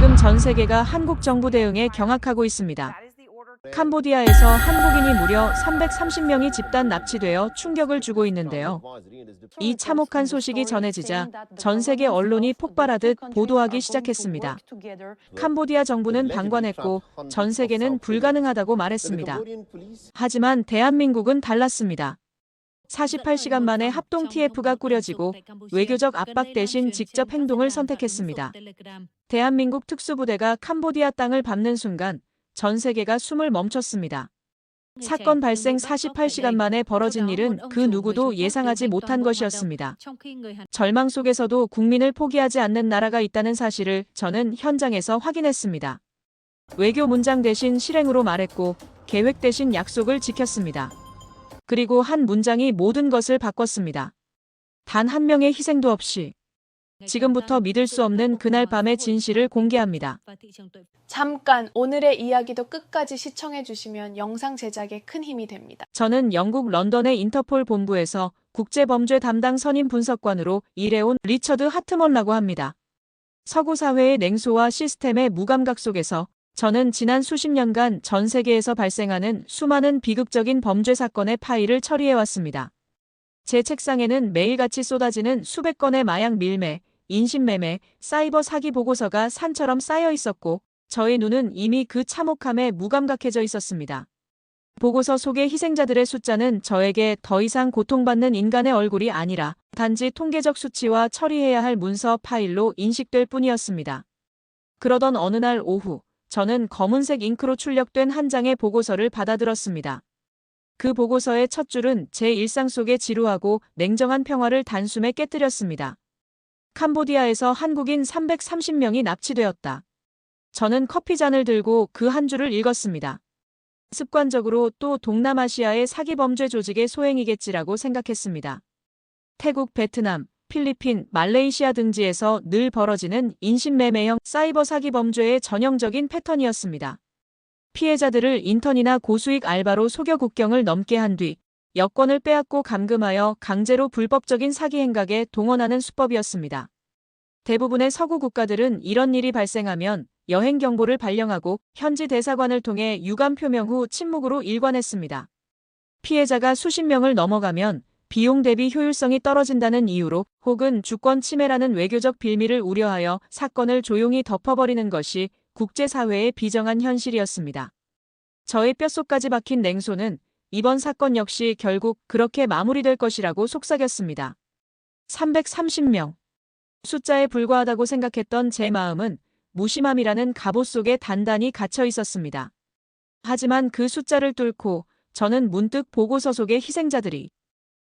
지금 전 세계가 한국 정부 대응에 경악하고 있습니다. 캄보디아에서 한국인이 무려 330명이 집단 납치되어 충격을 주고 있는데요. 이 참혹한 소식이 전해지자 전 세계 언론이 폭발하듯 보도하기 시작했습니다. 캄보디아 정부는 방관했고 전 세계는 불가능하다고 말했습니다. 하지만 대한민국은 달랐습니다. 48시간 만에 합동 TF가 꾸려지고 외교적 압박 대신 직접 행동을 선택했습니다. 대한민국 특수부대가 캄보디아 땅을 밟는 순간 전 세계가 숨을 멈췄습니다. 사건 발생 48시간 만에 벌어진 일은 그 누구도 예상하지 못한 것이었습니다. 절망 속에서도 국민을 포기하지 않는 나라가 있다는 사실을 저는 현장에서 확인했습니다. 외교 문장 대신 실행으로 말했고 계획 대신 약속을 지켰습니다. 그리고 한 문장이 모든 것을 바꿨습니다. 단 한 명의 희생도 없이 지금부터 믿을 수 없는 그날 밤의 진실을 공개합니다. 잠깐 오늘의 이야기도 끝까지 시청해 주시면 영상 제작에 큰 힘이 됩니다. 저는 영국 런던의 인터폴 본부에서 국제범죄 담당 선임 분석관으로 일해온 리처드 하트먼라고 합니다. 서구 사회의 냉소와 시스템의 무감각 속에서 저는 지난 수십 년간 전 세계에서 발생하는 수많은 비극적인 범죄 사건의 파일을 처리해왔습니다. 제 책상에는 매일같이 쏟아지는 수백 건의 마약 밀매, 인신매매, 사이버 사기 보고서가 산처럼 쌓여 있었고 저의 눈은 이미 그 참혹함에 무감각해져 있었습니다. 보고서 속의 희생자들의 숫자는 저에게 더 이상 고통받는 인간의 얼굴이 아니라 단지 통계적 수치와 처리해야 할 문서 파일로 인식될 뿐이었습니다. 그러던 어느 날 오후, 저는 검은색 잉크로 출력된 한 장의 보고서를 받아들었습니다. 그 보고서의 첫 줄은 제 일상 속의 지루하고 냉정한 평화를 단숨에 깨뜨렸습니다. 캄보디아에서 한국인 330명이 납치되었다. 저는 커피잔을 들고 그 한 줄을 읽었습니다. 습관적으로 또 동남아시아의 사기 범죄 조직의 소행이겠지라고 생각했습니다. 태국, 베트남, 필리핀, 말레이시아 등지에서 늘 벌어지는 인신매매형 사이버 사기 범죄의 전형적인 패턴이었습니다. 피해자들을 인턴이나 고수익 알바로 속여 국경을 넘게 한 뒤 여권을 빼앗고 감금하여 강제로 불법적인 사기 행각에 동원하는 수법이었습니다. 대부분의 서구 국가들은 이런 일이 발생하면 여행 경보를 발령하고 현지 대사관을 통해 유감 표명 후 침묵으로 일관했습니다. 피해자가 수십 명을 넘어가면 비용 대비 효율성이 떨어진다는 이유로 혹은 주권 침해라는 외교적 빌미를 우려하여 사건을 조용히 덮어버리는 것이 국제사회의 비정한 현실이었습니다. 저의 뼛속까지 박힌 냉소는 이번 사건 역시 결국 그렇게 마무리될 것이라고 속삭였습니다. 330명. 숫자에 불과하다고 생각했던 제 마음은 무심함이라는 갑옷 속에 단단히 갇혀 있었습니다. 하지만 그 숫자를 뚫고 저는 문득 보고서 속의 희생자들이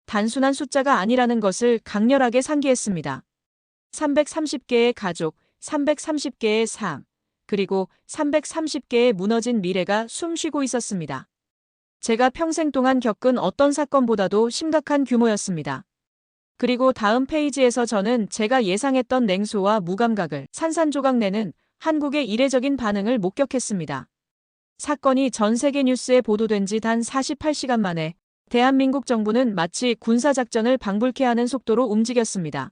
단순한 숫자가 아니라는 것을 강렬하게 상기했습니다. 330개의 가족, 330개의 삶, 그리고 330개의 무너진 미래가 숨쉬고 있었습니다. 제가 평생 동안 겪은 어떤 사건보다도 심각한 규모였습니다. 그리고 다음 페이지에서 저는 제가 예상했던 냉소와 무감각을 산산조각 내는 한국의 이례적인 반응을 목격했습니다. 사건이 전 세계 뉴스에 보도된 지 단 48시간 만에 대한민국 정부는 마치 군사작전을 방불케 하는 속도로 움직였습니다.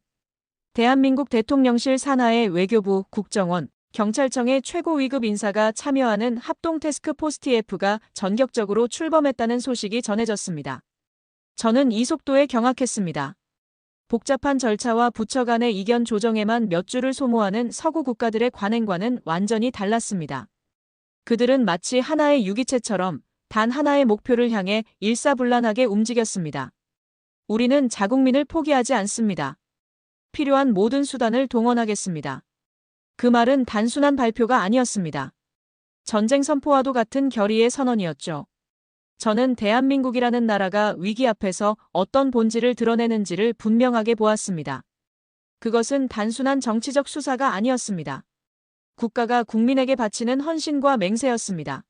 대한민국 대통령실 산하의 외교부, 국정원, 경찰청의 최고 위급 인사가 참여하는 합동 테스크포스 TF가 전격적으로 출범했다는 소식이 전해졌습니다. 저는 이 속도에 경악했습니다. 복잡한 절차와 부처 간의 이견 조정에만 몇 줄을 소모하는 서구 국가들의 관행과는 완전히 달랐습니다. 그들은 마치 하나의 유기체처럼 단 하나의 목표를 향해 일사불란하게 움직였습니다. 우리는 자국민을 포기하지 않습니다. 필요한 모든 수단을 동원하겠습니다. 그 말은 단순한 발표가 아니었습니다. 전쟁 선포와도 같은 결의의 선언이었죠. 저는 대한민국이라는 나라가 위기 앞에서 어떤 본질을 드러내는지를 분명하게 보았습니다. 그것은 단순한 정치적 수사가 아니었습니다. 국가가 국민에게 바치는 헌신과 맹세였습니다.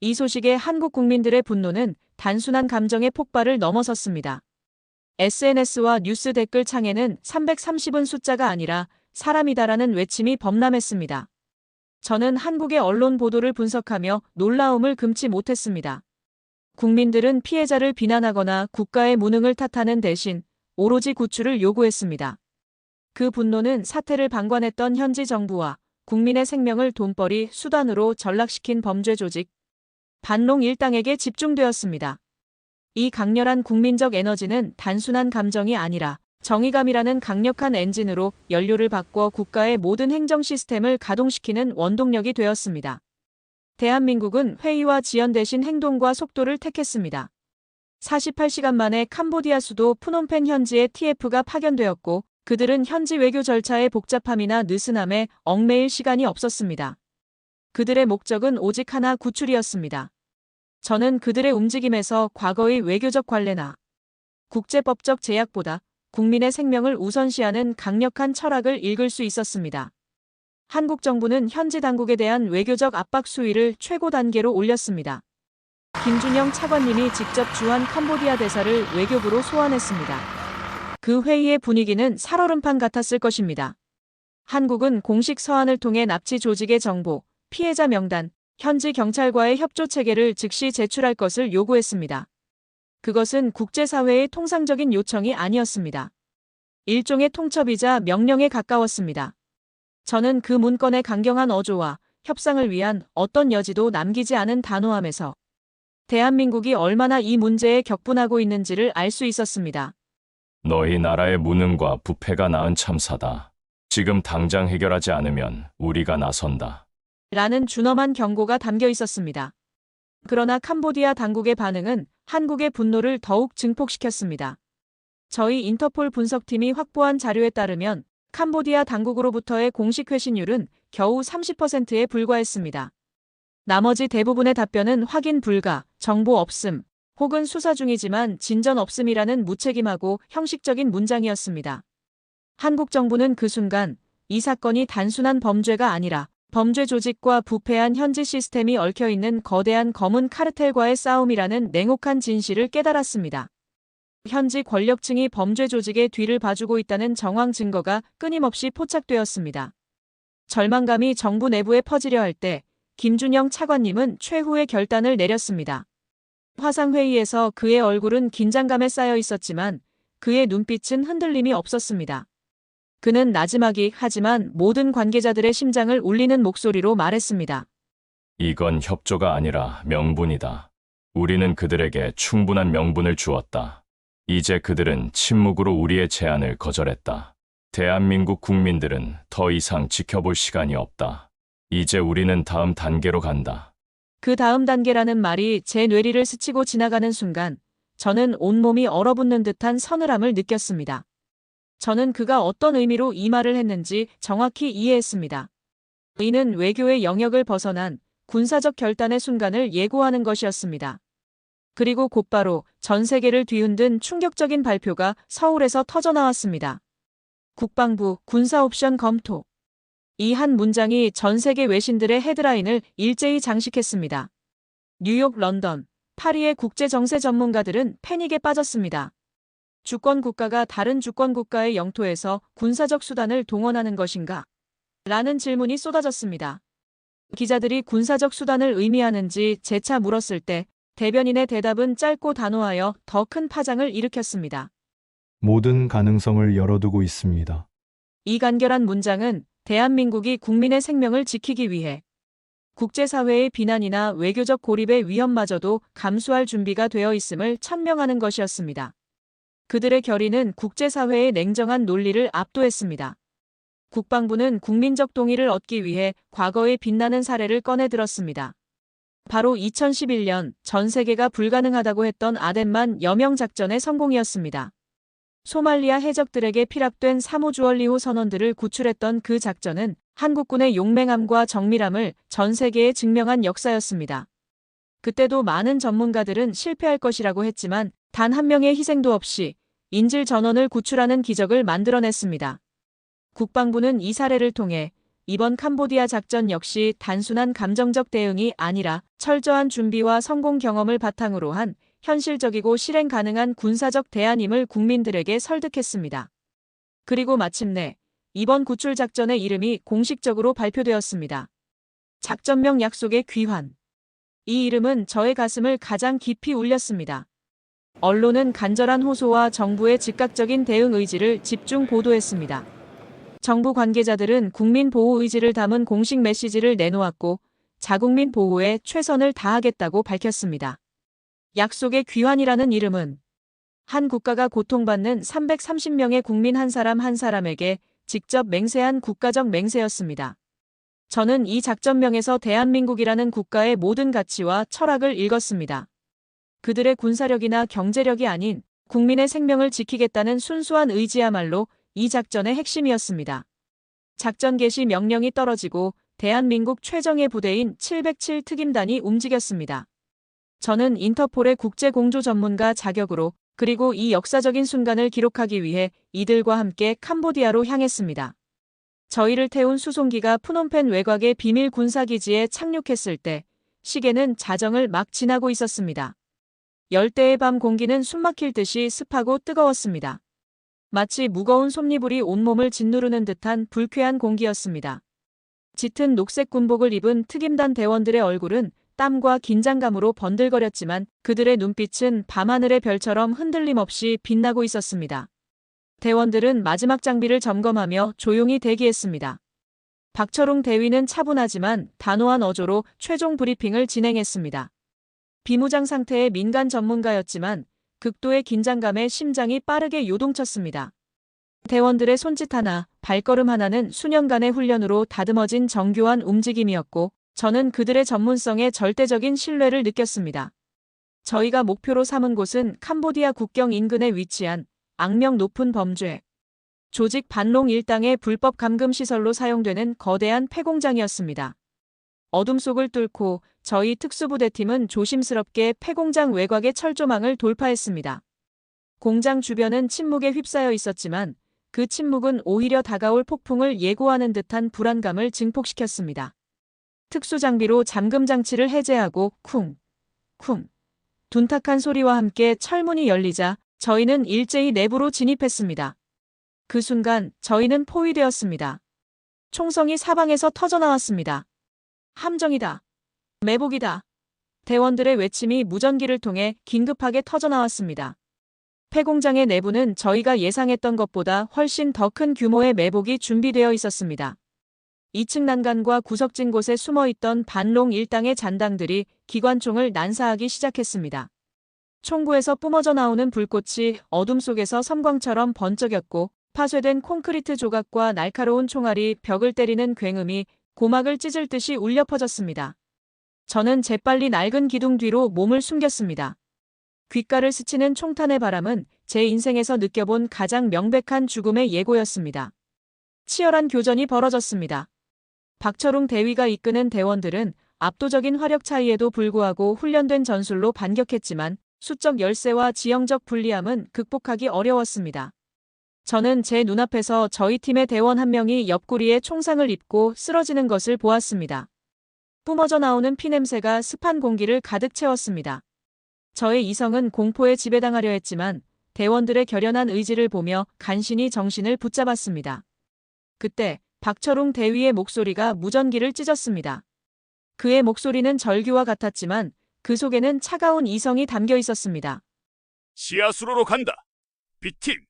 이 소식에 한국 국민들의 분노는 단순한 감정의 폭발을 넘어섰습니다. SNS와 뉴스 댓글 창에는 330은 숫자가 아니라 사람이다라는 외침이 범람했습니다. 저는 한국의 언론 보도를 분석하며 놀라움을 금치 못했습니다. 국민들은 피해자를 비난하거나 국가의 무능을 탓하는 대신 오로지 구출을 요구했습니다. 그 분노는 사태를 방관했던 현지 정부와 국민의 생명을 돈벌이 수단으로 전락시킨 범죄 조직 반롱 일당에게 집중되었습니다. 이 강렬한 국민적 에너지는 단순한 감정이 아니라 정의감이라는 강력한 엔진으로 연료를 바꿔 국가의 모든 행정 시스템을 가동시키는 원동력이 되었습니다. 대한민국은 회의와 지연 대신 행동과 속도를 택했습니다. 48시간 만에 캄보디아 수도 푸놈펜 현지에 TF가 파견되었고 그들은 현지 외교 절차의 복잡함이나 느슨함에 얽매일 시간이 없었습니다. 그들의 목적은 오직 하나 구출이었습니다. 저는 그들의 움직임에서 과거의 외교적 관례나 국제법적 제약보다 국민의 생명을 우선시하는 강력한 철학을 읽을 수 있었습니다. 한국 정부는 현지 당국에 대한 외교적 압박 수위를 최고 단계로 올렸습니다. 김준영 차관님이 직접 주한 캄보디아 대사를 외교부로 소환했습니다. 그 회의의 분위기는 살얼음판 같았을 것입니다. 한국은 공식 서한을 통해 납치 조직의 정보, 피해자 명단, 현지 경찰과의 협조 체계를 즉시 제출할 것을 요구했습니다. 그것은 국제사회의 통상적인 요청이 아니었습니다. 일종의 통첩이자 명령에 가까웠습니다. 저는 그 문건의 강경한 어조와 협상을 위한 어떤 여지도 남기지 않은 단호함에서 대한민국이 얼마나 이 문제에 격분하고 있는지를 알 수 있었습니다. 너희 나라의 무능과 부패가 낳은 참사다. 지금 당장 해결하지 않으면 우리가 나선다. 라는 준엄한 경고가 담겨 있었습니다. 그러나 캄보디아 당국의 반응은 한국의 분노를 더욱 증폭시켰습니다. 저희 인터폴 분석팀이 확보한 자료에 따르면 캄보디아 당국으로부터의 공식 회신율은 겨우 30%에 불과했습니다. 나머지 대부분의 답변은 확인 불가, 정보 없음, 혹은 수사 중이지만 진전 없음이라는 무책임하고 형식적인 문장이었습니다. 한국 정부는 그 순간 이 사건이 단순한 범죄가 아니라 범죄 조직과 부패한 현지 시스템이 얽혀 있는 거대한 검은 카르텔과의 싸움이라는 냉혹한 진실을 깨달았습니다. 현지 권력층이 범죄 조직의 뒤를 봐주고 있다는 정황 증거가 끊임없이 포착되었습니다. 절망감이 정부 내부에 퍼지려 할 때 김준영 차관님은 최후의 결단을 내렸습니다. 화상회의에서 그의 얼굴은 긴장감에 쌓여 있었지만 그의 눈빛은 흔들림이 없었습니다. 그는 나지막이 하지만 모든 관계자들의 심장을 울리는 목소리로 말했습니다. 이건 협조가 아니라 명분이다. 우리는 그들에게 충분한 명분을 주었다. 이제 그들은 침묵으로 우리의 제안을 거절했다. 대한민국 국민들은 더 이상 지켜볼 시간이 없다. 이제 우리는 다음 단계로 간다. 그 다음 단계라는 말이 제 뇌리를 스치고 지나가는 순간 저는 온몸이 얼어붙는 듯한 서늘함을 느꼈습니다. 저는 그가 어떤 의미로 이 말을 했는지 정확히 이해했습니다. 이는 외교의 영역을 벗어난 군사적 결단의 순간을 예고하는 것이었습니다. 그리고 곧바로 전 세계를 뒤흔든 충격적인 발표가 서울에서 터져나왔습니다. 국방부 군사 옵션 검토. 이 한 문장이 전 세계 외신들의 헤드라인을 일제히 장식했습니다. 뉴욕, 런던, 파리의 국제 정세 전문가들은 패닉에 빠졌습니다. 주권 국가가 다른 주권 국가의 영토에서 군사적 수단을 동원하는 것인가? 라는 질문이 쏟아졌습니다. 기자들이 군사적 수단을 의미하는지 재차 물었을 때 대변인의 대답은 짧고 단호하여 더 큰 파장을 일으켰습니다. 모든 가능성을 열어두고 있습니다. 이 간결한 문장은 대한민국이 국민의 생명을 지키기 위해 국제사회의 비난이나 외교적 고립의 위험마저도 감수할 준비가 되어 있음을 천명하는 것이었습니다. 그들의 결의는 국제사회의 냉정한 논리를 압도했습니다. 국방부는 국민적 동의를 얻기 위해 과거의 빛나는 사례를 꺼내 들었습니다. 바로 2011년 전 세계가 불가능하다고 했던 아덴만 여명 작전의 성공이었습니다. 소말리아 해적들에게 피랍된 사모주얼리호 선원들을 구출했던 그 작전은 한국군의 용맹함과 정밀함을 전 세계에 증명한 역사였습니다. 그때도 많은 전문가들은 실패할 것이라고 했지만 단 한 명의 희생도 없이 인질 전원을 구출하는 기적을 만들어냈습니다. 국방부는 이 사례를 통해 이번 캄보디아 작전 역시 단순한 감정적 대응이 아니라 철저한 준비와 성공 경험을 바탕으로 한 현실적이고 실행 가능한 군사적 대안임을 국민들에게 설득했습니다. 그리고 마침내 이번 구출 작전의 이름이 공식적으로 발표되었습니다. 작전명 약속의 귀환. 이 이름은 저의 가슴을 가장 깊이 울렸습니다. 언론은 간절한 호소와 정부의 즉각적인 대응 의지를 집중 보도했습니다. 정부 관계자들은 국민 보호 의지를 담은 공식 메시지를 내놓았고 자국민 보호에 최선을 다하겠다고 밝혔습니다. 약속의 귀환이라는 이름은 한 국가가 고통받는 330명의 국민 한 사람 한 사람에게 직접 맹세한 국가적 맹세였습니다. 저는 이 작전명에서 대한민국이라는 국가의 모든 가치와 철학을 읽었습니다. 그들의 군사력이나 경제력이 아닌 국민의 생명을 지키겠다는 순수한 의지야말로 이 작전의 핵심이었습니다. 작전 개시 명령이 떨어지고 대한민국 최정예 부대인 707 특임단이 움직였습니다. 저는 인터폴의 국제 공조 전문가 자격으로 그리고 이 역사적인 순간을 기록하기 위해 이들과 함께 캄보디아로 향했습니다. 저희를 태운 수송기가 푸놈펜 외곽의 비밀 군사기지에 착륙했을 때 시계는 자정을 막 지나고 있었습니다. 열대의 밤 공기는 숨막힐 듯이 습하고 뜨거웠습니다. 마치 무거운 솜니불이 온몸을 짓누르는 듯한 불쾌한 공기였습니다. 짙은 녹색 군복을 입은 특임단 대원들의 얼굴은 땀과 긴장감으로 번들거렸지만 그들의 눈빛은 밤하늘의 별처럼 흔들림 없이 빛나고 있었습니다. 대원들은 마지막 장비를 점검하며 조용히 대기했습니다. 박철웅 대위는 차분하지만 단호한 어조로 최종 브리핑을 진행했습니다. 비무장 상태의 민간 전문가였지만 극도의 긴장감에 심장이 빠르게 요동쳤습니다. 대원들의 손짓 하나, 발걸음 하나는 수년간의 훈련으로 다듬어진 정교한 움직임이었고 저는 그들의 전문성에 절대적인 신뢰를 느꼈습니다. 저희가 목표로 삼은 곳은 캄보디아 국경 인근에 위치한 악명 높은 범죄. 조직 반롱 일당의 불법 감금 시설로 사용되는 거대한 폐공장이었습니다. 어둠 속을 뚫고 저희 특수부대팀은 조심스럽게 폐공장 외곽의 철조망을 돌파했습니다. 공장 주변은 침묵에 휩싸여 있었지만 그 침묵은 오히려 다가올 폭풍을 예고하는 듯한 불안감을 증폭시켰습니다. 특수장비로 잠금 장치를 해제하고 쿵, 쿵. 둔탁한 소리와 함께 철문이 열리자 저희는 일제히 내부로 진입했습니다. 그 순간 저희는 포위되었습니다. 총성이 사방에서 터져나왔습니다. 함정이다. 매복이다. 대원들의 외침이 무전기를 통해 긴급하게 터져나왔습니다. 폐공장의 내부는 저희가 예상했던 것보다 훨씬 더 큰 규모의 매복이 준비되어 있었습니다. 2층 난간과 구석진 곳에 숨어 있던 반롱 일당의 잔당들이 기관총을 난사하기 시작했습니다. 총구에서 뿜어져 나오는 불꽃이 어둠 속에서 섬광처럼 번쩍였고 파쇄된 콘크리트 조각과 날카로운 총알이 벽을 때리는 굉음이 고막을 찢을 듯이 울려 퍼졌습니다. 저는 재빨리 낡은 기둥 뒤로 몸을 숨겼습니다. 귓가를 스치는 총탄의 바람은 제 인생에서 느껴본 가장 명백한 죽음의 예고였습니다. 치열한 교전이 벌어졌습니다. 박철웅 대위가 이끄는 대원들은 압도적인 화력 차이에도 불구하고 훈련된 전술로 반격했지만 수적 열세와 지형적 불리함은 극복하기 어려웠습니다. 저는 제 눈앞에서 저희 팀의 대원 한 명이 옆구리에 총상을 입고 쓰러지는 것을 보았습니다. 뿜어져 나오는 피냄새가 습한 공기를 가득 채웠습니다. 저의 이성은 공포에 지배당하려 했지만 대원들의 결연한 의지를 보며 간신히 정신을 붙잡았습니다. 그때 박철웅 대위의 목소리가 무전기를 찢었습니다. 그의 목소리는 절규와 같았지만 그 속에는 차가운 이성이 담겨 있었습니다. 지하수로로 간다. B팀,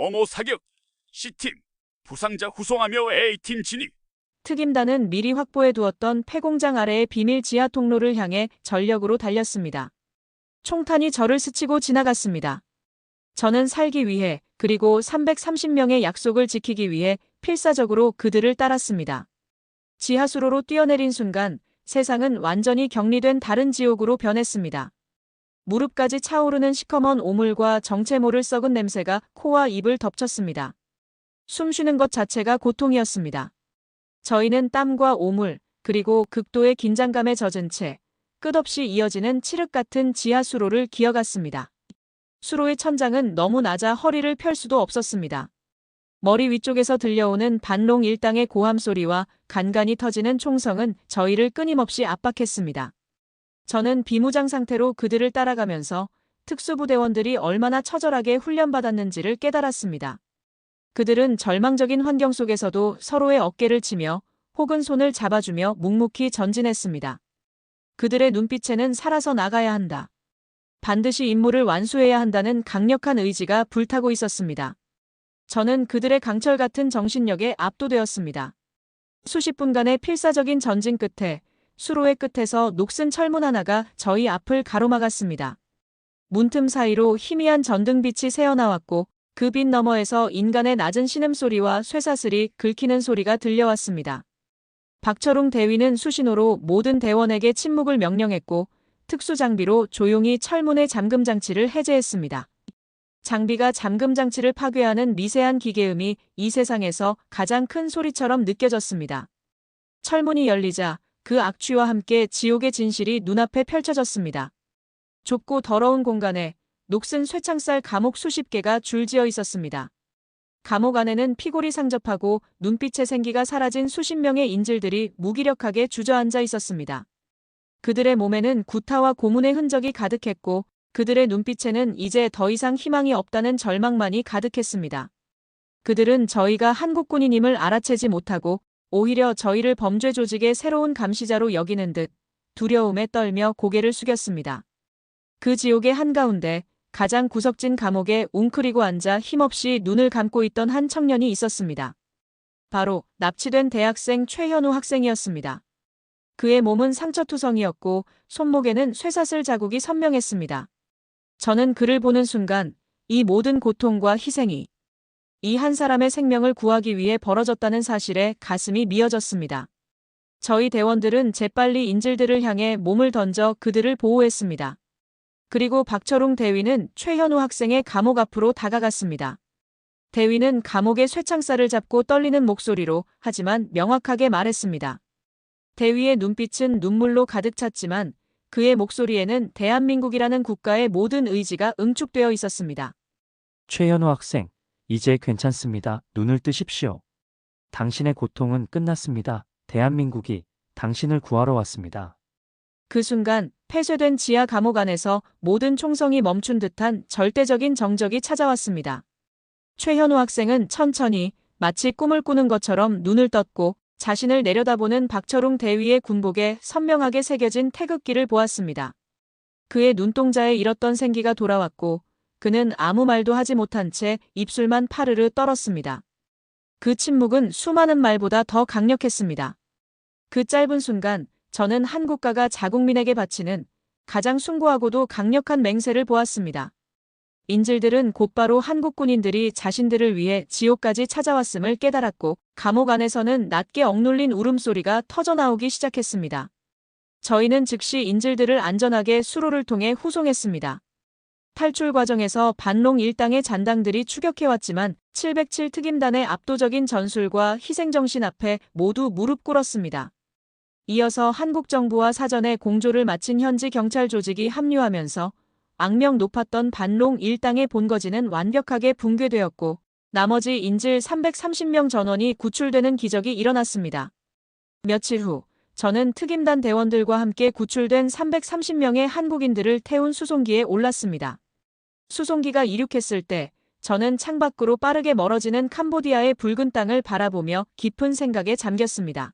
어모 사격. C팀, 부상자 후송하며 A팀 진입. 특임단은 미리 확보해 두었던 폐공장 아래의 비밀 지하 통로를 향해 전력으로 달렸습니다. 총탄이 저를 스치고 지나갔습니다. 저는 살기 위해 그리고 330명의 약속을 지키기 위해 필사적으로 그들을 따랐습니다. 지하수로로 뛰어내린 순간 세상은 완전히 격리된 다른 지옥으로 변했습니다. 무릎까지 차오르는 시커먼 오물과 정체 모를 썩은 냄새가 코와 입을 덮쳤습니다. 숨 쉬는 것 자체가 고통이었습니다. 저희는 땀과 오물, 그리고 극도의 긴장감에 젖은 채 끝없이 이어지는 칠흑 같은 지하 수로를 기어갔습니다. 수로의 천장은 너무 낮아 허리를 펼 수도 없었습니다. 머리 위쪽에서 들려오는 반롱 일당의 고함 소리와 간간이 터지는 총성은 저희를 끊임없이 압박했습니다. 저는 비무장 상태로 그들을 따라가면서 특수부대원들이 얼마나 처절하게 훈련받았는지를 깨달았습니다. 그들은 절망적인 환경 속에서도 서로의 어깨를 치며 혹은 손을 잡아주며 묵묵히 전진했습니다. 그들의 눈빛에는 살아서 나가야 한다. 반드시 임무를 완수해야 한다는 강력한 의지가 불타고 있었습니다. 저는 그들의 강철 같은 정신력에 압도되었습니다. 수십 분간의 필사적인 전진 끝에 수로의 끝에서 녹슨 철문 하나가 저희 앞을 가로막았습니다. 문틈 사이로 희미한 전등빛이 새어나왔고 그 빛 너머에서 인간의 낮은 신음소리와 쇠사슬이 긁히는 소리가 들려왔습니다. 박철웅 대위는 수신호로 모든 대원에게 침묵을 명령했고 특수장비로 조용히 철문의 잠금 장치를 해제했습니다. 장비가 잠금 장치를 파괴하는 미세한 기계음이 이 세상에서 가장 큰 소리처럼 느껴졌습니다. 철문이 열리자 그 악취와 함께 지옥의 진실이 눈앞에 펼쳐졌습니다. 좁고 더러운 공간에 녹슨 쇠창살 감옥 수십 개가 줄지어 있었습니다. 감옥 안에는 피골이 상접하고 눈빛의 생기가 사라진 수십 명의 인질들이 무기력하게 주저앉아 있었습니다. 그들의 몸에는 구타와 고문의 흔적이 가득했고 그들의 눈빛에는 이제 더 이상 희망이 없다는 절망만이 가득했습니다. 그들은 저희가 한국군인임을 알아채지 못하고 오히려 저희를 범죄 조직의 새로운 감시자로 여기는 듯 두려움에 떨며 고개를 숙였습니다. 그 지옥의 한가운데 가장 구석진 감옥에 웅크리고 앉아 힘없이 눈을 감고 있던 한 청년이 있었습니다. 바로 납치된 대학생 최현우 학생이었습니다. 그의 몸은 상처투성이었고 손목에는 쇠사슬 자국이 선명했습니다. 저는 그를 보는 순간 이 모든 고통과 희생이 이 한 사람의 생명을 구하기 위해 벌어졌다는 사실에 가슴이 미어졌습니다. 저희 대원들은 재빨리 인질들을 향해 몸을 던져 그들을 보호했습니다. 그리고 박철웅 대위는 최현우 학생의 감옥 앞으로 다가갔습니다. 대위는 감옥의 쇠창살을 잡고 떨리는 목소리로 하지만 명확하게 말했습니다. 대위의 눈빛은 눈물로 가득 찼지만 그의 목소리에는 대한민국이라는 국가의 모든 의지가 응축되어 있었습니다. 최현우 학생, 이제 괜찮습니다. 눈을 뜨십시오. 당신의 고통은 끝났습니다. 대한민국이 당신을 구하러 왔습니다. 그 순간 폐쇄된 지하 감옥 안에서 모든 총성이 멈춘 듯한 절대적인 정적이 찾아왔습니다. 최현우 학생은 천천히 마치 꿈을 꾸는 것처럼 눈을 떴고 자신을 내려다보는 박철웅 대위의 군복에 선명하게 새겨진 태극기를 보았습니다. 그의 눈동자에 잃었던 생기가 돌아왔고 그는 아무 말도 하지 못한 채 입술만 파르르 떨었습니다. 그 침묵은 수많은 말보다 더 강력했습니다. 그 짧은 순간 저는 한 국가가 자국민에게 바치는 가장 숭고하고도 강력한 맹세를 보았습니다. 인질들은 곧바로 한국 군인들이 자신들을 위해 지옥까지 찾아왔음을 깨달았고 감옥 안에서는 낮게 억눌린 울음소리가 터져나오기 시작했습니다. 저희는 즉시 인질들을 안전하게 수로를 통해 후송했습니다. 탈출 과정에서 반롱 일당의 잔당들이 추격해왔지만 707 특임단의 압도적인 전술과 희생정신 앞에 모두 무릎 꿇었습니다. 이어서 한국 정부와 사전에 공조를 마친 현지 경찰 조직이 합류하면서 악명 높았던 반롱 일당의 본거지는 완벽하게 붕괴되었고 나머지 인질 330명 전원이 구출되는 기적이 일어났습니다. 며칠 후 저는 특임단 대원들과 함께 구출된 330명의 한국인들을 태운 수송기에 올랐습니다. 수송기가 이륙했을 때 저는 창밖으로 빠르게 멀어지는 캄보디아의 붉은 땅을 바라보며 깊은 생각에 잠겼습니다.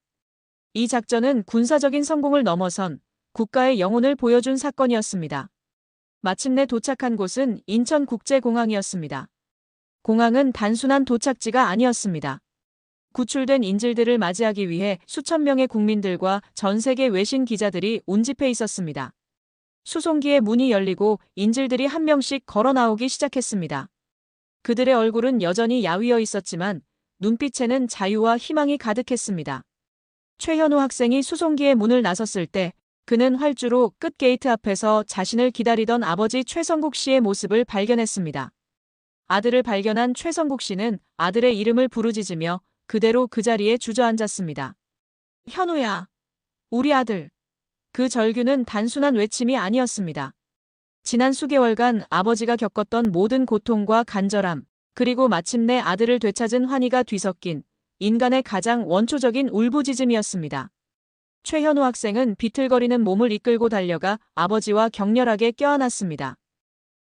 이 작전은 군사적인 성공을 넘어선 국가의 영혼을 보여준 사건이었습니다. 마침내 도착한 곳은 인천국제공항이었습니다. 공항은 단순한 도착지가 아니었습니다. 구출된 인질들을 맞이하기 위해 수천 명의 국민들과 전 세계 외신 기자들이 운집해 있었습니다. 수송기의 문이 열리고 인질들이 한 명씩 걸어 나오기 시작했습니다. 그들의 얼굴은 여전히 야위어 있었지만 눈빛에는 자유와 희망이 가득했습니다. 최현우 학생이 수송기의 문을 나섰을 때 그는 활주로 끝 게이트 앞에서 자신을 기다리던 아버지 최성국 씨의 모습을 발견했습니다. 아들을 발견한 최성국 씨는 아들의 이름을 부르짖으며 그대로 그 자리에 주저앉았습니다. 현우야, 우리 아들. 그 절규는 단순한 외침이 아니었습니다. 지난 수개월간 아버지가 겪었던 모든 고통과 간절함, 그리고 마침내 아들을 되찾은 환희가 뒤섞인 인간의 가장 원초적인 울부짖음이었습니다. 최현우 학생은 비틀거리는 몸을 이끌고 달려가 아버지와 격렬하게 껴안았습니다.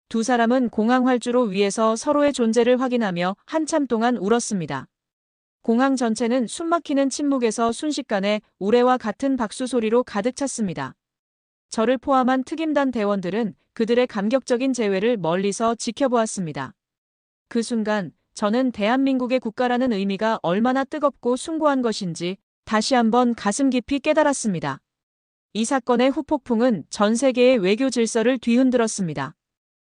두 사람은 공항 활주로 위에서 서로의 존재를 확인하며 한참 동안 울었습니다. 공항 전체는 숨막히는 침묵에서 순식간에 우레와 같은 박수 소리로 가득 찼습니다. 저를 포함한 특임단 대원들은 그들의 감격적인 재회를 멀리서 지켜보았습니다. 그 순간 저는 대한민국의 국가라는 의미가 얼마나 뜨겁고 숭고한 것인지 다시 한번 가슴 깊이 깨달았습니다. 이 사건의 후폭풍은 전 세계의 외교 질서를 뒤흔들었습니다.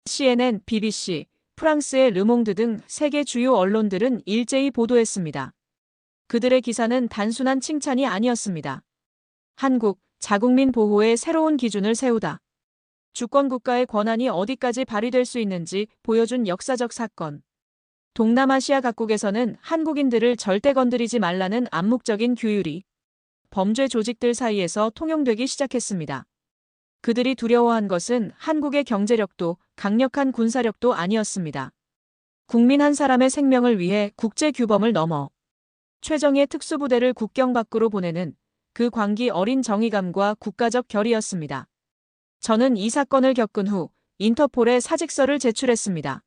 CNN, BBC, 프랑스의 르몽드 등 세계 주요 언론들은 일제히 보도했습니다. 그들의 기사는 단순한 칭찬이 아니었습니다. 한국, 자국민 보호의 새로운 기준을 세우다. 주권 국가의 권한이 어디까지 발휘될 수 있는지 보여준 역사적 사건. 동남아시아 각국에서는 한국인들을 절대 건드리지 말라는 암묵적인 규율이 범죄 조직들 사이에서 통용되기 시작했습니다. 그들이 두려워한 것은 한국의 경제력도 강력한 군사력도 아니었습니다. 국민 한 사람의 생명을 위해 국제 규범을 넘어 최정예 특수부대를 국경 밖으로 보내는 그 광기 어린 정의감과 국가적 결의였습니다. 저는 이 사건을 겪은 후 인터폴에 사직서를 제출했습니다.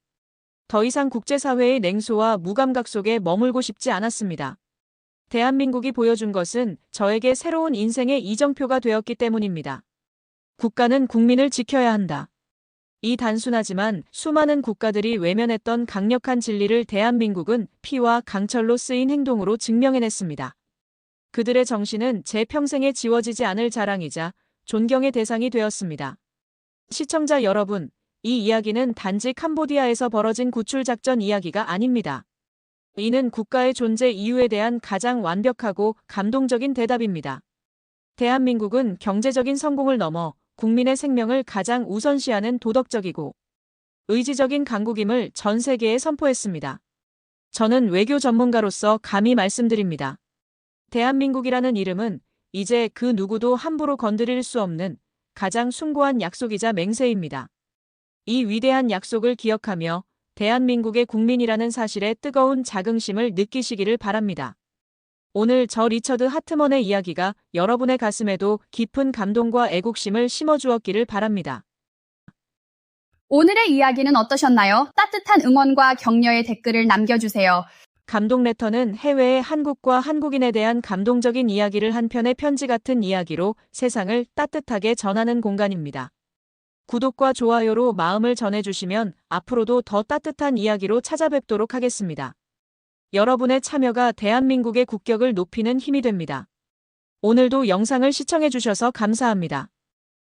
더 이상 국제사회의 냉소와 무감각 속에 머물고 싶지 않았습니다. 대한민국이 보여준 것은 저에게 새로운 인생의 이정표가 되었기 때문입니다. 국가는 국민을 지켜야 한다. 이 단순하지만 수많은 국가들이 외면했던 강력한 진리를 대한민국은 피와 강철로 쓰인 행동으로 증명해냈습니다. 그들의 정신은 제 평생에 지워지지 않을 자랑이자 존경의 대상이 되었습니다. 시청자 여러분, 이 이야기는 단지 캄보디아에서 벌어진 구출작전 이야기가 아닙니다. 이는 국가의 존재 이유에 대한 가장 완벽하고 감동적인 대답입니다. 대한민국은 경제적인 성공을 넘어 국민의 생명을 가장 우선시하는 도덕적이고 의지적인 강국임을 전 세계에 선포했습니다. 저는 외교 전문가로서 감히 말씀드립니다. 대한민국이라는 이름은 이제 그 누구도 함부로 건드릴 수 없는 가장 숭고한 약속이자 맹세입니다. 이 위대한 약속을 기억하며 대한민국의 국민이라는 사실에 뜨거운 자긍심을 느끼시기를 바랍니다. 오늘 저 리처드 하트먼의 이야기가 여러분의 가슴에도 깊은 감동과 애국심을 심어주었기를 바랍니다. 오늘의 이야기는 어떠셨나요? 따뜻한 응원과 격려의 댓글을 남겨주세요. 감동 레터는 해외의 한국과 한국인에 대한 감동적인 이야기를 한 편의 편지 같은 이야기로 세상을 따뜻하게 전하는 공간입니다. 구독과 좋아요로 마음을 전해주시면 앞으로도 더 따뜻한 이야기로 찾아뵙도록 하겠습니다. 여러분의 참여가 대한민국의 국격을 높이는 힘이 됩니다. 오늘도 영상을 시청해주셔서 감사합니다.